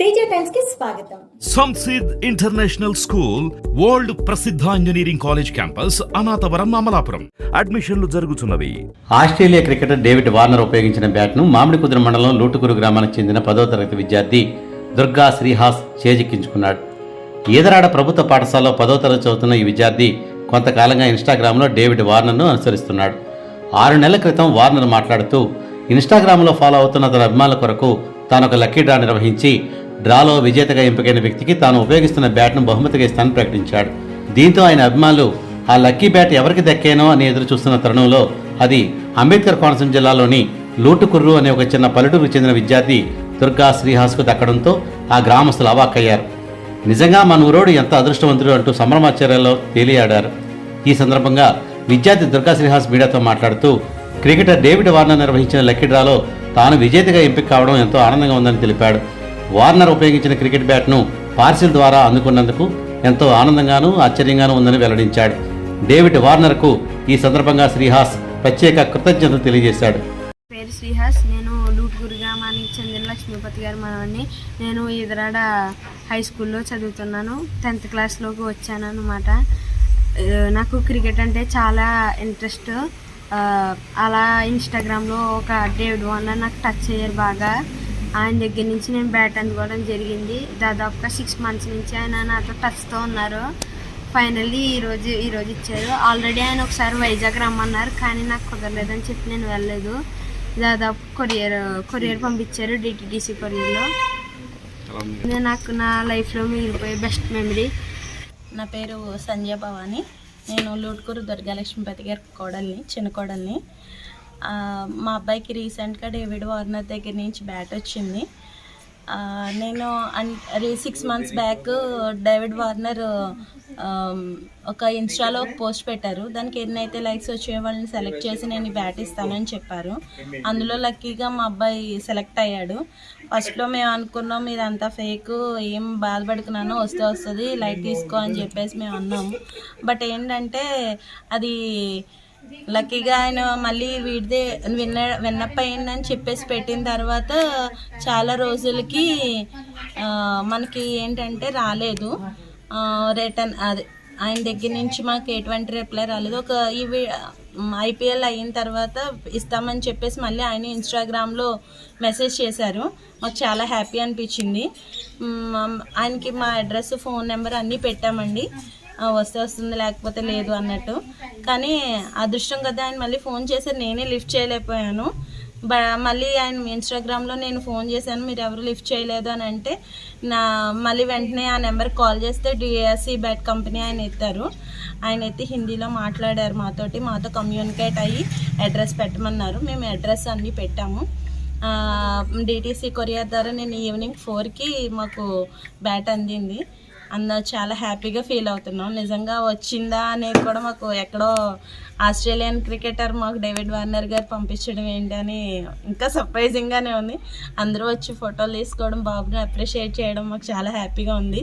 తేజ టైమ్స్కి స్వాగతం. సంసిద్ international school world ప్రసిద్ధ engineering college campus Anathavaram Amalapuram. అడ్మిషన్లు జరుగుతున్నవి. ఆస్ట్రేలియా క్రికెటర్ డేవిడ్ వార్నర్ ఉపయోగించిన బ్యాట్ను మామిడికుదురు మండలం లూటుకూరు గ్రామానికి చెందిన పదవ తరగతి విద్యార్థి దుర్గా శ్రీహాస్ చేజిక్కించుకున్నాడు. ఈదరాడ ప్రభుత్వ పాఠశాలలో పదవ తరగతి చదువుతున్న ఈ విద్యార్థి కొంతకాలంగా ఇన్స్టాగ్రామ్లో డేవిడ్ వార్నర్ను అనుసరిస్తున్నాడు. ఆరు నెలల క్రితం వార్నర్ మాట్లాడుతూ ఇన్స్టాగ్రామ్లో ఫాలో అవుతున్న తన అభిమానుల కొరకు తాను ఒక లక్కీ డ్రా నిర్వహించి డ్రాలో విజేతగా ఎంపికైన వ్యక్తికి తాను ఉపయోగిస్తున్న బ్యాట్ను బహుమతిగా ఇస్తానని ప్రకటించాడు. దీంతో ఆయన అభిమానులు ఆ లక్కీ బ్యాట్ ఎవరికి దక్కేనో అని ఎదురు చూస్తున్న తరుణంలో అది అంబేద్కర్ కోనసీమ జిల్లాలోని లూటుకుర్రు అనే ఒక చిన్న పల్లెటూరుకు చెందిన విద్యార్థి దుర్గా శ్రీహాస్కు దక్కడంతో ఆ గ్రామస్తులు అవాక్కయ్యారు. నిజంగా మన ఊరోడు ఎంత అదృష్టవంతుడు అంటూ సంభ్రమాచార్యాల్లో తేలియాడారు. ఈ సందర్భంగా విద్యార్థి దుర్గా శ్రీహాస్ మీడియాతో మాట్లాడుతూ క్రికెటర్ డేవిడ్ వార్నర్ నిర్వహించిన లక్కీ డ్రాలో తాను విజేతగా ఎంపిక కావడం ఎంతో ఆనందంగా ఉందని తెలిపాడు. వార్నర్ ఉపయోగించిన క్రికెట్ బ్యాట్ను పార్సిల్ ద్వారా అందుకున్నందుకు ఎంతో ఆనందంగానూ ఆశ్చర్యంగానూ ఉందని వెల్లడించాడు. డేవిడ్ వార్నర్కు ఈ సందర్భంగా శ్రీహాస్ ప్రత్యేక కృతజ్ఞతలు తెలియజేశాడు. పేరు శ్రీహాస్. నేను లూట్గూరు గ్రామానికి చెందిన లక్ష్మీపతి గారి మనవని నేను ఎదురాడ హై స్కూల్లో చదువుతున్నాను. టెన్త్ క్లాస్లోకి వచ్చాను అనమాట నాకు క్రికెట్ అంటే చాలా ఇంట్రెస్ట్. అలా ఇన్స్టాగ్రామ్లో ఒక డేవిడ్ వార్నర్ నాకు టచ్ అయ్యారు బాగా. ఆయన దగ్గర నుంచి నేను బ్యాట్ అందుకోవడం జరిగింది. దాదాపుగా సిక్స్ మంత్స్ నుంచి ఆయన నాతో టచ్తో ఉన్నారు. ఫైనల్లీ ఈరోజు ఈరోజు ఇచ్చారు. ఆల్రెడీ ఆయన ఒకసారి వైజాగ్ రమ్మన్నారు కానీ నాకు కుదరలేదని చెప్పి నేను వెళ్ళలేదు. దాదాపు కొరియర్ కొరియర్ పంపించారు డిటిడిసి కొరియర్లో. నేను నాకు నా లైఫ్లో మిగిలిపోయే బెస్ట్ మెమరీ నా పేరు సంజయ్ భవాని. నేను లూట్కూరు దుర్గాలక్ష్మీపతి గారి కోడల్ని చిన్న కోడల్ని. మా అబ్బాయికి రీసెంట్గా డేవిడ్ వార్నర్ దగ్గర నుంచి బ్యాట్ వచ్చింది. నేను రీ six months back David Warner ఒక ఇన్స్టాలో ఒక పోస్ట్ పెట్టారు. దానికి ఎన్నైతే లైక్స్ వచ్చే వాళ్ళని సెలెక్ట్ చేసి నేను బ్యాట్ ఇస్తానని చెప్పారు. అందులో లక్కీగా మా అబ్బాయి సెలెక్ట్ అయ్యాడు. ఫస్ట్లో మేము అనుకున్నాం ఇదంతా ఫేక్ ఏం బాధపడుకున్నానో వస్తే వస్తుంది లైట్ తీసుకో అని చెప్పేసి మేము అన్నాము. బట్ ఏంటంటే అది లక్కీగా ఆయన మళ్ళీ వీడిదే విన్న విన్నప్ప అయిందని చెప్పేసి పెట్టిన తర్వాత చాలా రోజులకి మనకి ఏంటంటే రాలేదు. రిటర్న్ అది ఆయన దగ్గర నుంచి మాకు ఎటువంటి రిప్లై రాలేదు. ఒక ఇవి ఐపీఎల్ అయిన తర్వాత ఇస్తామని చెప్పేసి మళ్ళీ ఆయన ఇన్స్టాగ్రామ్లో మెసేజ్ చేశారు. మాకు చాలా హ్యాపీ అనిపించింది. ఆయనకి మా అడ్రస్ ఫోన్ నెంబర్ అన్నీ పెట్టామండి. వస్తే వస్తుంది లేకపోతే లేదు అన్నట్టు. కానీ అదృష్టం కదా ఆయన మళ్ళీ ఫోన్ చేసి నేనే లిఫ్ట్ చేయలేకపోయాను. బ మళ్ళీ ఆయన ఇన్స్టాగ్రామ్లో నేను ఫోన్ చేశాను మీరు ఎవరు లిఫ్ట్ చేయలేదు అని అంటే నా మళ్ళీ వెంటనే ఆ నెంబర్కి కాల్ చేస్తే డిఎస్సి బ్యాట్ కంపెనీ ఆయన ఎత్తారు. ఆయన ఎత్తి హిందీలో మాట్లాడారు మాతోటి మాతో కమ్యూనికేట్ అయ్యి అడ్రస్ పెట్టమన్నారు. మేము అడ్రస్ అన్నీ పెట్టాము. డిటీసీ కొరియర్ ద్వారా నేను ఈవినింగ్ ఫోర్కి మాకు బ్యాట్ అందింది. అందరూ చాలా హ్యాపీగా ఫీల్ అవుతున్నాం. నిజంగా వచ్చిందా అనేది కూడా మాకు ఎక్కడో ఆస్ట్రేలియన్ క్రికెటర్ మాకు డేవిడ్ వార్నర్ గారు పంపించడం ఏంటి అని ఇంకా సర్ప్రైజింగ్గానే ఉంది. అందరూ వచ్చి ఫోటోలు తీసుకోవడం బాబుని అప్రిషియేట్ చేయడం మాకు చాలా హ్యాపీగా ఉంది.